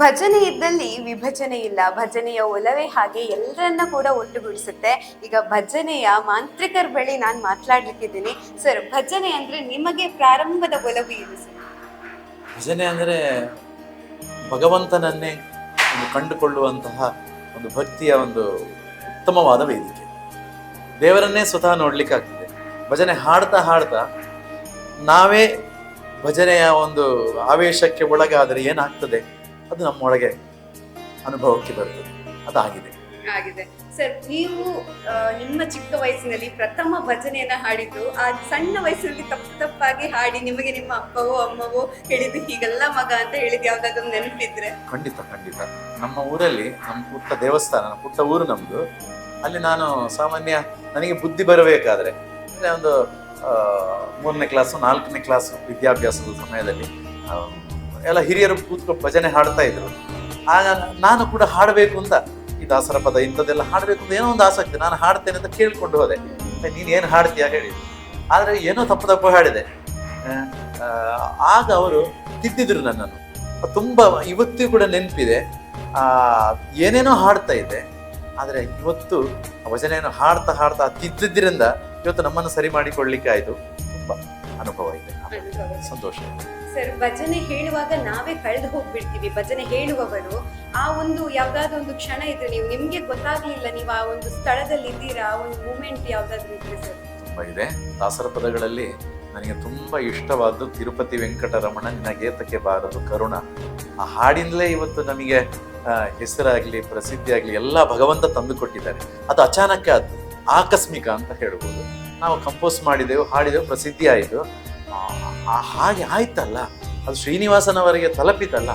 ಭಜನೆ ಇದ್ದಲ್ಲಿ ವಿಭಜನೆ ಇಲ್ಲ. ಭಜನೆಯ ಒಲವೇ ಹಾಗೆ ಎಲ್ಲರನ್ನ ಕೂಡ ಒಟ್ಟುಗೂಡಿಸುತ್ತೆ. ಈಗ ಭಜನೆಯ ಮಾಂತ್ರಿಕರ ಬಳಿ ನಾನು ಮಾತನಾಡ್ಲಿಕ್ಕಿದ್ದೀನಿ ಸರ್ ಭಜನೆ ಅಂದ್ರೆ ನಿಮಗೆ ಪ್ರಾರಂಭದ ಒಲವು ಏನು ಸರ್ ಭಜನೆ ಅಂದರೆ ಭಗವಂತನನ್ನೇ ಒಂದು ಕಂಡುಕೊಳ್ಳುವಂತಹ ಒಂದು ಭಕ್ತಿಯ ಒಂದು ಉತ್ತಮವಾದ ವೇದಿಕೆ. ದೇವರನ್ನೇ ಸ್ವತಃ ನೋಡ್ಲಿಕ್ಕಾಗ್ತದೆ. ಭಜನೆ ಹಾಡ್ತಾ ಹಾಡ್ತಾ ನಾವೇ ಭಜನೆಯ ಒಂದು ಆವೇಶಕ್ಕೆ ಒಳಗಾದರೆ ಏನಾಗ್ತದೆ? ಅದು ನಮ್ಮೊಳಗೆ ಅನುಭವಕ್ಕೆ ಬರ್ತದೆ. ಅದಾಗಿದೆ. ಆಗಿದೆ. ಸರ್ ನೀವು ನಿಮ್ಮ ಚಿಕ್ಕ ವಯಸ್ಸಿನಲ್ಲಿ ಪ್ರಥಮ ಭಜನೆಯನ್ನ ಹಾಡಿದ್ದು ಆ ಸಣ್ಣ ವಯಸ್ಸಿನಲ್ಲಿ ತಪ್ಪು ತಪ್ಪಾಗಿ ಹಾಡಿ ನಿಮಗೆ ನಿಮ್ಮ ಅಪ್ಪವೋ ಅಮ್ಮವೋ ಹೇಳಿದ್ದು ಹೀಗೆಲ್ಲ ಮಗ ಅಂತ ಹೇಳಿದ್ ಯಾವ್ದಾದ್ರು ನೆನಪಿದ್ರೆ? ಖಂಡಿತ ಖಂಡಿತ. ನಮ್ಮ ಊರಲ್ಲಿ ನಮ್ಮ ಪುಟ್ಟ ದೇವಸ್ಥಾನ ಪುಟ್ಟ ಊರು ನಮ್ದು. ಅಲ್ಲಿ ನಾನು ಸಾಮಾನ್ಯ ನನಗೆ ಬುದ್ಧಿ ಬರಬೇಕಾದ್ರೆ ಅಂದರೆ ಒಂದು ಮೂರನೇ ಕ್ಲಾಸು ನಾಲ್ಕನೇ ಕ್ಲಾಸು ವಿದ್ಯಾಭ್ಯಾಸದ ಸಮಯದಲ್ಲಿ ಎಲ್ಲ ಹಿರಿಯರು ಕೂತ್ಕೊಂಡು ಭಜನೆ ಹಾಡ್ತಾ ಇದ್ರು. ಆಗ ನಾನು ಕೂಡ ಹಾಡಬೇಕು ಅಂತ, ಈ ದಾಸರ ಪದ ಇಂಥದ್ದೆಲ್ಲ ಹಾಡಬೇಕು ಅಂತ ಏನೋ ಒಂದು ಆಸಕ್ತಿ, ನಾನು ಹಾಡ್ತೇನೆ ಅಂತ ಕೇಳ್ಕೊಂಡು ಹೋದೆ. ನೀನು ಏನು ಹಾಡ್ತೀಯ ಹೇಳಿ. ಆದರೆ ಏನೋ ತಪ್ಪು ತಪ್ಪು ಹಾಡಿದೆ. ಆಗ ಅವರು ತಿದ್ದಿದ್ರು ನನ್ನನ್ನು. ತುಂಬ ಇವತ್ತಿಗೂ ಕೂಡ ನೆನಪಿದೆ. ಏನೇನೋ ಹಾಡ್ತಾ ಇದ್ದೆ. ಆದರೆ ಇವತ್ತು ಭಜನೆಯನ್ನು ಹಾಡ್ತಾ ಹಾಡ್ತಾ ತಿದ್ದಿದ್ದರಿಂದ ಇವತ್ತು ನಮ್ಮನ್ನು ಸರಿ ಮಾಡಿಕೊಳ್ಳಿಕ್ಕೆ ಆಯಿತು ಅನುಭವ ಇದೆ ಸಂತೋಷ. ಸರ್ ಭಜನೆ ಹೇಳುವಾಗ ನಾವೇ ಕಳೆದು ಹೋಗ್ಬಿಡ್ತೀವಿ. ಭಜನೆ ಹೇಳುವವರು ಆ ಒಂದು ಯಾವ್ದಾದ್ರು ಒಂದು ಕ್ಷಣ ಇದ್ರೆ ನೀವು ನಿಮ್ಗೆ ಗೊತ್ತಾಗ್ಲಿಲ್ಲ ನೀವು ಆ ಒಂದು ಸ್ಥಳದಲ್ಲಿ ಇದ್ದೀರಾ ಆ ಒಂದು ಮೂಮೆಂಟ್ ಯಾವ್ದಾದ್ರು ಇದ್ರೆ ಸರ್? ತುಂಬಾ ಇದೆ. ದಾಸರ ಪದಗಳಲ್ಲಿ ನನಗೆ ತುಂಬ ಇಷ್ಟವಾದ್ದು ತಿರುಪತಿ ವೆಂಕಟರಮಣ ನಿನ್ನ ಗೇತಕ್ಕೆ ಬಾರದು ಕರುಣ. ಆ ಹಾಡಿಂದಲೇ ಇವತ್ತು ನಮಗೆ ಹೆಸರಾಗಲಿ ಪ್ರಸಿದ್ಧಿ ಆಗಲಿ ಎಲ್ಲ ಭಗವಂತ ತಂದು ಕೊಟ್ಟಿದ್ದಾರೆ. ಅದು ಅಚಾನಕ್ಕೆ ಆದ್ದು ಆಕಸ್ಮಿಕ ಅಂತ ಹೇಳ್ಬೋದು. ನಾವು ಕಂಪೋಸ್ ಮಾಡಿದೆವು ಹಾಡಿದೆವು ಪ್ರಸಿದ್ಧಿ ಆಯಿತು ಹಾಗೆ ಆಯ್ತಲ್ಲ ಅದು ಶ್ರೀನಿವಾಸನವರಿಗೆ ತಲುಪಿತಲ್ಲ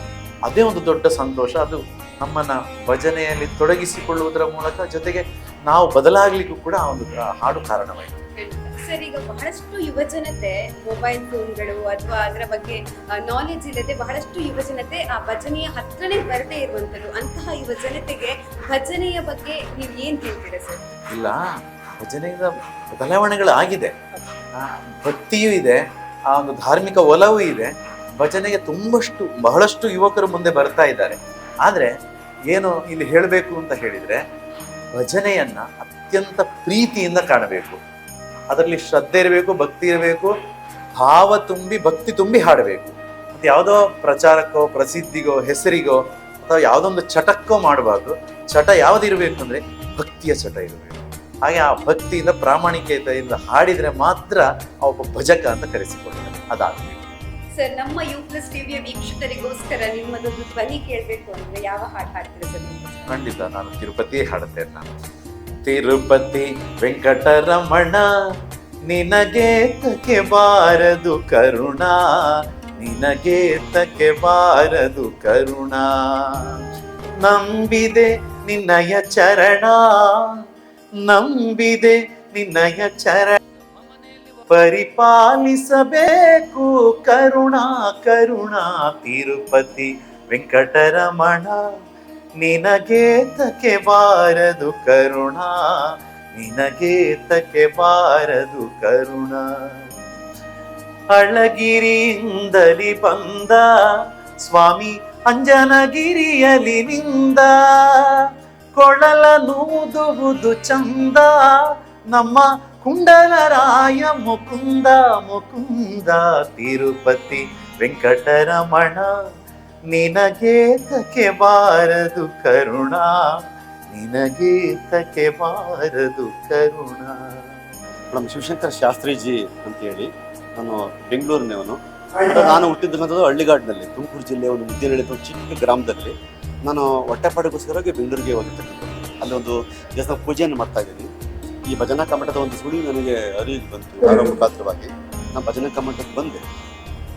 ಅದೇ ಒಂದು ದೊಡ್ಡ ಸಂತೋಷ. ಅದು ನಮ್ಮನ್ನು ಭಜನೆಯಲ್ಲಿ ತೊಡಗಿಸಿಕೊಳ್ಳುವುದರ ಮೂಲಕ ಜೊತೆಗೆ ನಾವು ಬದಲಾಗಲಿಕ್ಕೂ ಕೂಡ ಒಂದು ಹಾಡು ಕಾರಣವಾಯಿತು. ಸರ್ ಈಗ ಬಹಳಷ್ಟು ಯುವಜನತೆ ಮೊಬೈಲ್ ಫೋನ್ಗಳು ಅಥವಾ ಅದರ ಬಗ್ಗೆ ನಾಲೆಜ್ ಇಲ್ಲದೆ ಬಹಳಷ್ಟು ಯುವಜನತೆ ಆ ಭಜನೆಯ ಹತ್ರನೇ ಬರದೇ ಇರುವಂತದ್ದು ಅಂತಹ ಯುವಜನತೆಗೆ ಭಜನೆಯ ಬಗ್ಗೆ ನೀವು ಏನ್ ಹೇಳ್ತೀರಾ ಸರ್? ಇಲ್ಲ ಭಜನೆಯಿಂದ ಬದಲಾವಣೆಗಳು ಆಗಿದೆ. ಆ, ಭಕ್ತಿಯೂ ಇದೆ ಆ ಒಂದು ಧಾರ್ಮಿಕ ಒಲವೂ ಇದೆ. ಭಜನೆಗೆ ತುಂಬಷ್ಟು ಬಹಳಷ್ಟು ಯುವಕರು ಮುಂದೆ ಬರ್ತಾ ಇದ್ದಾರೆ. ಆದರೆ ಏನು ಇಲ್ಲಿ ಹೇಳಬೇಕು ಅಂತ ಹೇಳಿದರೆ ಭಜನೆಯನ್ನು ಅತ್ಯಂತ ಪ್ರೀತಿಯಿಂದ ಕಾಣಬೇಕು. ಅದರಲ್ಲಿ ಶ್ರದ್ಧೆ ಇರಬೇಕು ಭಕ್ತಿ ಇರಬೇಕು ಭಾವ ತುಂಬಿ ಭಕ್ತಿ ತುಂಬಿ ಹಾಡಬೇಕು. ಮತ್ತು ಯಾವುದೋ ಪ್ರಚಾರಕ್ಕೋ ಪ್ರಸಿದ್ಧಿಗೋ ಹೆಸರಿಗೋ ಅಥವಾ ಯಾವುದೋ ಒಂದು ಚಟಕ್ಕೋ ಮಾಡಬಾರ್ದು ಚಟ ಯಾವುದಿರಬೇಕು ಅಂದರೆ ಭಕ್ತಿಯ ಚಟ ಇರಬೇಕು. ಹಾಗೆ ಆ ಭಕ್ತಿಯಿಂದ ಪ್ರಾಮಾಣಿಕತೆಯಿಂದ ಹಾಡಿದ್ರೆ ಮಾತ್ರ ಆ ಒಬ್ಬ ಭಜಕ ಅಂತ ಕರೆಸಿಕೊಳ್ತಾರೆ ಅದಾದ ಸರ್ ನಮ್ಮ ಯು ಪ್ಲಸ್ ಟಿವಿಯ ವೀಕ್ಷಕರಿಗೋಸ್ಕರ ನಿಮ್ಮದೊಂದು ಧ್ವನಿ ಕೇಳಬೇಕು ಅಂದ್ರೆ ಯಾವ ಹಾಡು ಹಾಡ್ತೀರಾ ಸರ್ ಖಂಡಿತ ನಾನು ತಿರುಪತಿ ಹಾಡುತ್ತೇನೆ ನಾನು. ತಿರುಪತಿ ವೆಂಕಟರಮಣ ನಿನಗೆ ತಕೆ ಬಾರದು ಕರುಣ ನಿನಗೆ ತಕೆ ಬಾರದು ಕರುಣ. ನಂಬಿದೆ ನಿನ್ನಯ ಚರಣ ನಂಬಿದೆ ನಿನ್ನಯ ಚರ ಪರಿಪಾಲಿಸಬೇಕು ಕರುಣಾ ಕರುಣಾ ತಿರುಪತಿ ವೆಂಕಟರಮಣ. ನಿನಗೆ ತಕೆ ಬಾರದು ಕರುಣಾ, ನಿನಗೆ ತಕೆ ಬಾರದು ಕರುಣ. ಅಳಗಿರಿಯಿಂದಲಿ ಬಂದ, ಸ್ವಾಮಿ ಅಂಜನಗಿರಿಯಲಿ ನಿಂದ. ಕೊಳಲ ನೂದುವುದು ಚಂದ. ನಮ್ಮ ಕುಂಡಲರಾಯ ಮುಕುಂದ ಮುಕುಂದ ತಿರುಪತಿ ವೆಂಕಟರಮಣ. ನಿನಗೆ ತಕೆ ಬಾರದು ಕರುಣ? ನಿನಗೆ ತಕೆ ಬಾರದು ಕರುಣ? ನಮ್ಮ ಶಿವಶಂಕರ ಶಾಸ್ತ್ರೀಜಿ ಅಂತೇಳಿ, ನಾನು ಬೆಂಗಳೂರಿನವನು. ನಾನು ಹುಟ್ಟಿದ್ದು ಹಳ್ಳಿಗಾಡಿನಲ್ಲಿ, ತುಮಕೂರು ಜಿಲ್ಲೆಯ ಒಂದು ಮುದ್ದೆ ಅಂತ ಚಿಕ್ಕ ಗ್ರಾಮದಲ್ಲಿ ನಾನು ಹೊಟ್ಟೆಪಾಡಿಗೋಸ್ಕರವಾಗಿ ಬೆಂಗಳೂರಿಗೆ ಹೋಗಿರ್ತಕ್ಕಂಥದ್ದು ಅಲ್ಲಿ ಒಂದು ದೇವಸ್ಥಾನ ಪೂಜೆಯನ್ನು ಮಾಡ್ತಾ ಇದ್ದೀನಿ. ಈ ಭಜನಾ ಕಮಟದ ಒಂದು ಸುಳಿ ನನಗೆ ಅರಿವಿಗೆ ಬಂತು ಯಾರೋ ಮುಖಾಂತರವಾಗಿ ನಾನು ಭಜನಾ ಕಮಟಕ್ಕೆ ಬಂದೆ.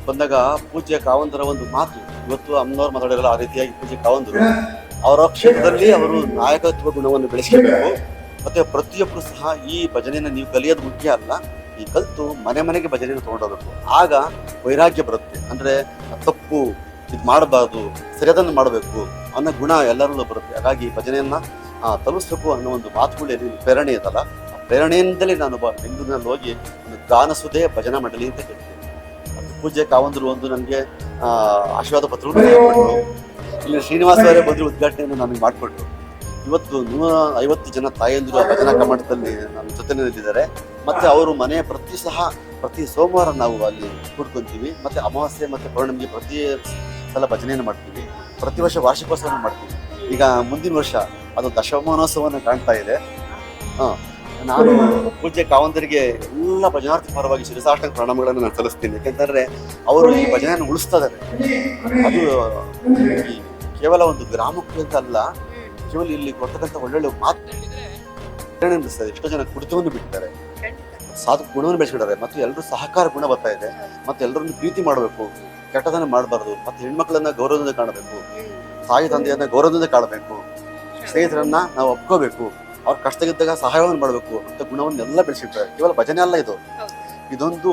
ಬಂದಾಗ ಪೂಜೆ ಕಾವಂದರ ಒಂದು ಮಾತು, ಇವತ್ತು ಅಮ್ಮನವ್ರು ಮಾತಾಡಿರಲ್ಲ ಆ ರೀತಿಯಾಗಿ ಪೂಜೆ ಕಾವಂದರು. ಅವರ ಕ್ಷೇತ್ರದಲ್ಲಿ ಅವರು ನಾಯಕತ್ವ ಗುಣವನ್ನು ಬೆಳೆಸಬೇಕು ಮತ್ತೆ ಪ್ರತಿಯೊಬ್ಬರು ಸಹ ಈ ಭಜನೆಯನ್ನು ನೀವು ಕಲಿಯೋದು ಮುಖ್ಯ ಅಲ್ಲ, ಈ ಕಲಿತು ಮನೆ ಮನೆಗೆ ಭಜನೆಯನ್ನು ತೊಗೊಂಡೋಗಬೇಕು. ಆಗ ವೈರಾಗ್ಯ ಬರುತ್ತೆ. ಅಂದ್ರೆ ತಪ್ಪು, ಇದು ಮಾಡಬಾರ್ದು ಸರಿಯಾದನ್ನು ಮಾಡಬೇಕು. ಅನ್ನೋ ಗುಣ ಎಲ್ಲರಲ್ಲೂ ಬರುತ್ತೆ. ಹಾಗಾಗಿ ಈ ಭಜನೆಯನ್ನು ತಲುಪಿಸ್ಬೇಕು ಅನ್ನೋ ಒಂದು ಮಾತುಗಳು ಪ್ರೇರಣೆ ಇದಲ್ಲ. ಆ ಪ್ರೇರಣೆಯಿಂದಲೇ ನಾನು ಬ- ಬೆಂಗಳೂರಿನಲ್ಲಿ ಹೋಗಿ ಒಂದು ಗಾನಸುದೇ ಭಜನಾ ಮಂಡಳಿ ಅಂತ ಕೇಳ್ತೀನಿ. ಅದು ಪೂಜ್ಯ ಕಾವಂದರು ಒಂದು ನನಗೆ ಆಶೀರ್ವಾದ ಪತ್ರವನ್ನು ಇಲ್ಲಿ ಶ್ರೀನಿವಾಸ ಅವರೇ ಬಂದರು ಉದ್ಘಾಟನೆಯನ್ನು ನನಗೆ ಮಾಡಿಕೊಟ್ಟು ಇವತ್ತು ನೂರ ಐವತ್ತು ಜನ ತಾಯಂದಿರು ಆ ಭಜನಾ ಕಮ್ಮಟದಲ್ಲಿ ನಮ್ಮ ನಿಂತಿದ್ದಾರೆ ಮತ್ತು ಅವರು ಮನೆಯ ಪ್ರತಿ ಸಹ ಪ್ರತಿ ಸೋಮವಾರ ನಾವು ಅಲ್ಲಿ ಕೂಡ್ಕೊತೀವಿ. ಮತ್ತು ಅಮಾವಾಸ್ಯೆ ಮತ್ತು ಪೌರ್ಣಮಿಗೆ ಪ್ರತಿ ಸಲ ಭಜನೆಯನ್ನು ಮಾಡ್ತೀವಿ. ಪ್ರತಿ ವರ್ಷ ವಾರ್ಷಿಕೋತ್ಸವವನ್ನು ಮಾಡ್ತೀವಿ. ಈಗ ಮುಂದಿನ ವರ್ಷ ಅದು ದಶಮಾನೋತ್ಸವವನ್ನು ಕಾಣ್ತಾ ಇದೆ. ಹ. ನಾನು ಪೂಜ್ಯ ಕಾವಂದರಿಗೆ ಎಲ್ಲ ಭಜನಾರ್ಥಿ ಪರವಾಗಿ ಶಿರಸಾಷ್ಟ ಪ್ರಣಾಮಗಳನ್ನು ನಾನು ಸಲ್ಲಿಸ್ತೀನಿ. ಯಾಕೆಂತಂದ್ರೆ ಅವರು ಈ ಭಜನೆಯನ್ನು ಉಳಿಸ್ತಾ ಇದ್ದಾರೆ. ಅದು ಕೇವಲ ಒಂದು ಗ್ರಾಮಕ್ಕೆ ಅಂತ ಅಲ್ಲ ಕೇವಲ ಇಲ್ಲಿ ಕೊಡ್ತಕ್ಕಂಥ ಒಳ್ಳೊಳ್ಳೆ ಮಾತು ಹೇಳಿದ್ರೆ ಅನಿಸ್ತದೆ ಎಷ್ಟೋ ಜನ ಕುಡಿತವನ್ನು ಬಿಡ್ತಾರೆ ಸಾಧು ಗುಣವನ್ನು ಬೆಳೆಸ್ಕೊಂಡಿದ್ದಾರೆ. ಮತ್ತು ಎಲ್ಲರೂ ಸಹಕಾರ ಗುಣ ಬರ್ತಾ ಇದೆ. ಮತ್ತು ಎಲ್ಲರನ್ನು ಪ್ರೀತಿ ಮಾಡಬೇಕು. ಕೆಟ್ಟದನ್ನ ಮಾಡಬಾರ್ದು ಮತ್ತೆ ಹೆಣ್ಮಕ್ಳನ್ನ ಗೌರವದಿಂದ ಕಾಣಬೇಕು ತಾಯಿ ತಂದೆಯನ್ನ ಗೌರವದಿಂದ ಕಾಣಬೇಕು ಸ್ನೇಹಿತರನ್ನ ನಾವು ಒಪ್ಕೋಬೇಕು ಅವ್ರ ಕಷ್ಟಗಿದ್ದಾಗ ಸಹಾಯವನ್ನು ಮಾಡಬೇಕು ಅಂತ ಗುಣವನ್ನೆಲ್ಲ ಬೆಳೆಸಿರ್ತಾರೆ. ಕೇವಲ ಭಜನೆ ಅಲ್ಲ ಇದು. ಇದೊಂದು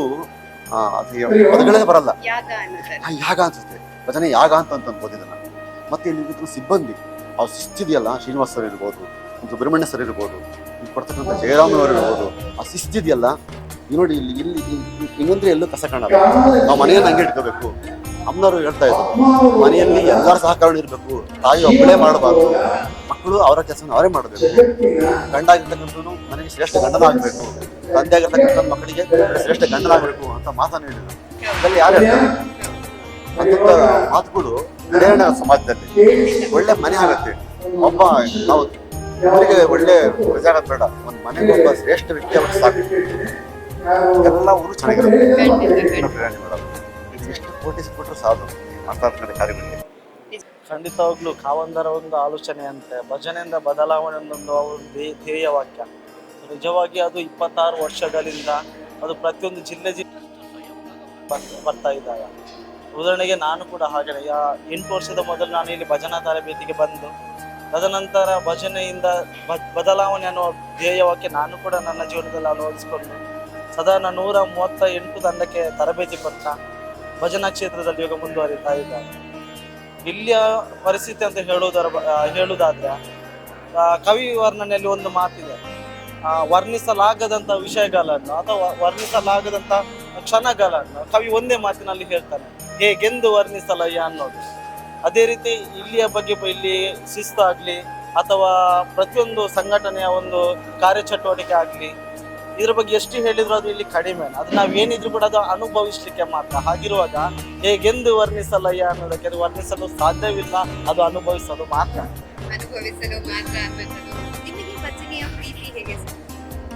ಪದಗಳೇ ಬರಲ್ಲ. ಯಾಗ ಅನ್ನೋದು ಆ, ಯಾಗ ಅನ್ಸುತ್ತೆ. ಭಜನೆ ಯಾಗ ಅಂತ ಅಂತ ಅನ್ಬೋದು ಇದನ್ನ ಮತ್ತೆ ಇಲ್ಲಿ ಸಿಬ್ಬಂದಿ ಅವ್ರು ಶಿಸ್ತಿದೆಯಲ್ಲ ಶ್ರೀನಿವಾಸ್ ಸರ್ ಇರ್ಬೋದು ಸುಬ್ರಹ್ಮಣ್ಯ ಸರ್ ಇರ್ಬೋದು ಇಲ್ಲಿ ಕೊಡ್ತಕ್ಕಂಥ ಜಯರಾಮನವರು ಇರ್ಬೋದು, ಆ ಶಿಸ್ತಿದೆಯಲ್ಲ ನೋಡಿ ಇಲ್ಲಿ ಇಲ್ಲಿ ಇನ್ನೊಂದ್ರೆ ಎಲ್ಲೂ ಕಸ ಕಾಣಲ್ಲ. ನಾವು ಮನೆಯನ್ನು ಹಂಗೆ ಇಟ್ಕೋಬೇಕು. ಅಮ್ಮನವರು ಹೇಳ್ತಾ ಇದ್ರು, ಮನೆಯಲ್ಲಿ ಎಲ್ಲರ ಸಹಕಾರ ಇರಬೇಕು, ತಾಯಿ ಒಬ್ಬಳೇ ಮಾಡಬಾರ್ದು. ಮಕ್ಕಳು ಅವರ ಕೆಲಸವನ್ನು ಅವರೇ ಮಾಡಬೇಕು. ಗಂಡ ನನಗೆ ಮನೆಗೆ ಶ್ರೇಷ್ಠ ಗಂಡನಾಗಬೇಕು. ತಂದೆ ಆಗಿರ್ತಕ್ಕಂಥ ಮಕ್ಕಳಿಗೆ ಶ್ರೇಷ್ಠ ಗಂಡನಾಗಬೇಕು ಅಂತ ಮಾತನ್ನು ಹೇಳಿದರು. ಅದರಲ್ಲಿ ಯಾರು ಹೇಳ್ತಾರೆ? ಅಂತಂತ ಮಾತುಗಳು ಸಮಾಜದಲ್ಲಿ. ಒಳ್ಳೆ ಮನೆ ಆಗತ್ತೆ. ಒಬ್ಬ ನಾವು ಅವರಿಗೆ ಒಳ್ಳೆ ಬೇಡ. ಒಂದು ಮನೆ ಒಬ್ಬ ಶ್ರೇಷ್ಠ ವ್ಯಕ್ತಿ ಅವ್ರಿಗೆ ಸಾಕು. ಎಲ್ಲ ಊರು ಚೆನ್ನಾಗಿರುತ್ತೆ ಮೇಡಮ್ ಎಷ್ಟು ಕೋಟಿ ಕೊಟ್ಟರು ಸಾಲು ಮಾತಾಡ್ತಾರೆ ಕಾರ್ಯಗಳಿಗೆ ಖಂಡಿತವಾಗ್ಲೂ ಕಾವಂದರ ಒಂದು ಆಲೋಚನೆ ಅಂತೆ. ಭಜನೆಯಿಂದ ಬದಲಾವಣೆ ಒಂದು ಅವ್ರ ಧ್ಯೇ- ಧ್ಯೇಯ ವಾಕ್ಯ. ನಿಜವಾಗಿ ಅದು ಇಪ್ಪತ್ತಾರು ವರ್ಷಗಳಿಂದ ಅದು ಪ್ರತಿಯೊಂದು ಜಿಲ್ಲೆ ಜಿಲ್ಲೆ ಬರ್ತ- ಬರ್ತಾ ಇದ್ದಾಗ ಉದಾಹರಣೆಗೆ ನಾನು ಕೂಡ ಹಾಗೆ ಯಾ- ಎಂಟು ವರ್ಷದ ಮೊದಲು ನಾನು ಇಲ್ಲಿ ಭಜನಾ ತರಬೇತಿಗೆ ಬಂದು ತದನಂತರ ಭಜನೆಯಿಂದ ಬದಲಾವಣೆ ಅನ್ನೋ ಧ್ಯೇಯವಾಕ್ಯ ನಾನು ಕೂಡ ನನ್ನ ಜೀವನದಲ್ಲಿ ಅಳವಡಿಸಿಕೊಂಡು ಸಾಧಾರಣ ನೂರ ಮೂವತ್ತ ಎಂಟು ತಂಡಕ್ಕೆ ತರಬೇತಿ ಕೊಟ್ಟ ಭಜನಾ ಕ್ಷೇತ್ರದಲ್ಲಿ ಈಗ ಮುಂದುವರಿತಾ ಇದ್ದಾರೆ. ಇಲ್ಲಿಯ ಪರಿಸ್ಥಿತಿ ಅಂತ ಹೇಳುವುದರ ಹೇಳುವುದಾದ್ರೆ ಕವಿ ವರ್ಣನೆಯಲ್ಲಿ ಒಂದು ಮಾತಿದೆ. ವರ್ಣಿಸಲಾಗದಂಥ ವಿಷಯಗಳನ್ನು ಅಥವಾ ವರ್ಣಿಸಲಾಗದಂಥ ಕ್ಷಣಗಳನ್ನು ಕವಿ ಒಂದೇ ಮಾತಿನಲ್ಲಿ ಹೇಳ್ತಾನೆ, ಹೇಗೆಂದು ವರ್ಣಿಸಲಯ್ಯ ಅನ್ನೋದು. ಅದೇ ರೀತಿ ಇಲ್ಲಿಯ ಬಗ್ಗೆ ಇಲ್ಲಿ ಶಿಸ್ತು ಆಗಲಿ ಅಥವಾ ಪ್ರತಿಯೊಂದು ಸಂಘಟನೆಯ ಒಂದು ಕಾರ್ಯಚಟುವಟಿಕೆ ಆಗಲಿ ಇದ್ರ ಬಗ್ಗೆ ಎಷ್ಟು ಹೇಳಿದ್ರು ಅದು ಇಲ್ಲಿ ಕಡಿಮೆ ಅದು ನಾವು ಏನಿದ್ರು ಕೂಡ ಅದು ಅನುಭವಿಸ್ಲಿಕ್ಕೆ ಮಾತ್ರ. ಹಾಗಿರುವಾಗ ಹೇಗೆಂದು ವರ್ಣಿಸಲಯ್ಯ ಅನ್ನೋದಕ್ಕೆ ಅದು ವರ್ಣಿಸಲು ಸಾಧ್ಯವಿಲ್ಲ ಅದು ಅನುಭವಿಸಲು ಮಾತ್ರ. ಅನುಭವಿಸಲು ಮಾತ್ರ?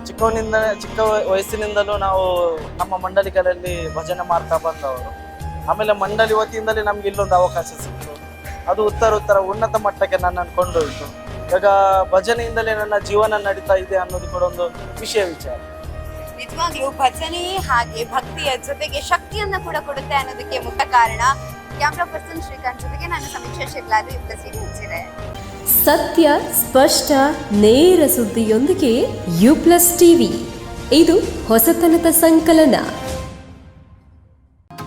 ಚಿಕ್ಕವನಿಂದ ಚಿಕ್ಕ ವಯ- ವಯಸ್ಸಿನಿಂದಲೂ ನಾವು ನಮ್ಮ ಮಂಡಳಿಗಳಲ್ಲಿ ಭಜನೆ ಮಾಡ್ತಾ ಬಂದವರು. ಆಮೇಲೆ ಮಂಡಳಿ ವತಿಯಿಂದಲೇ ನಮ್ಗೆ ಇಲ್ಲೊಂದು ಅವಕಾಶ ಸಿಕ್ತು. ಅದು ಉತ್ತರ ಉತ್ತರ ಉನ್ನತ ಮಟ್ಟಕ್ಕೆ ನನ್ನನ್ನು ಕೊಂಡೊಯ್ತು. ಇವಾಗ ಭಜನೆಯಿಂದಲೇ ನನ್ನ ಜೀವನ ನಡೀತಾ ಇದೆ ಅನ್ನೋದು ಕೂಡ ಒಂದು ವಿಷಯ ವಿಚಾರ. ನಿಜವಾಗ್ಲೂ ಭಜನೆ ಹಾಗೆ ಭಕ್ತಿಯ ಜೊತೆಗೆ ಶಕ್ತಿಯನ್ನ ಕೂಡ ಕೊಡುತ್ತೆ ಅನ್ನೋದಕ್ಕೆ ಮುಖ್ಯ ಕಾರಣ ಕ್ಯಾಮ್ರಾ ಪರ್ಸನ್ ಶ್ರೀಕಾಂತ್ ಜೊತೆಗೆ ನಾನು ಸಮೀಕ್ಷಾ ಶಿರ್ಲಾದು ಯುಕ್ತ ಸೀರೆ ಮುಚ್ಚಿದೆ ಸತ್ಯ ಸ್ಪಷ್ಟ ನೇರ ಸುದ್ದಿಯೊಂದಿಗೆ ಯು ಪ್ಲಸ್ ಟಿವಿ. ಇದು ಹೊಸತನದ ಸಂಕಲನ.